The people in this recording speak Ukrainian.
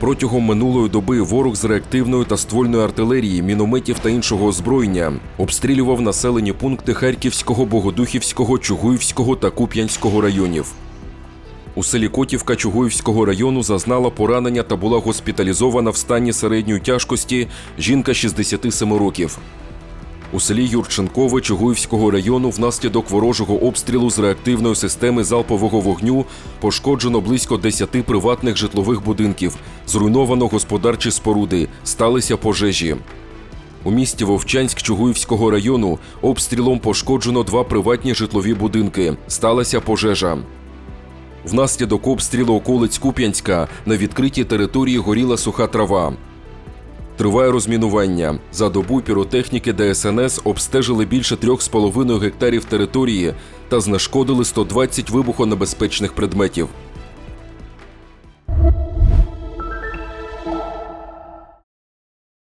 Протягом минулої доби ворог з реактивної та ствольної артилерії, мінометів та іншого озброєння обстрілював населені пункти Харківського, Богодухівського, Чугуївського та Куп'янського районів. У селі Котівка Чугуївського району зазнала поранення та була госпіталізована в стані середньої тяжкості жінка 67 років. У селі Юрченкове Чугуївського району внаслідок ворожого обстрілу з реактивної системи залпового вогню пошкоджено близько 10 приватних житлових будинків, зруйновано господарчі споруди, сталися пожежі. У місті Вовчанськ Чугуївського району обстрілом пошкоджено два приватні житлові будинки. Сталася пожежа. Внаслідок обстрілу околиць Куп'янська на відкритій території горіла суха трава. Триває розмінування. За добу піротехніки ДСНС обстежили більше 3,5 гектарів території та знешкодили 120 вибухонебезпечних предметів.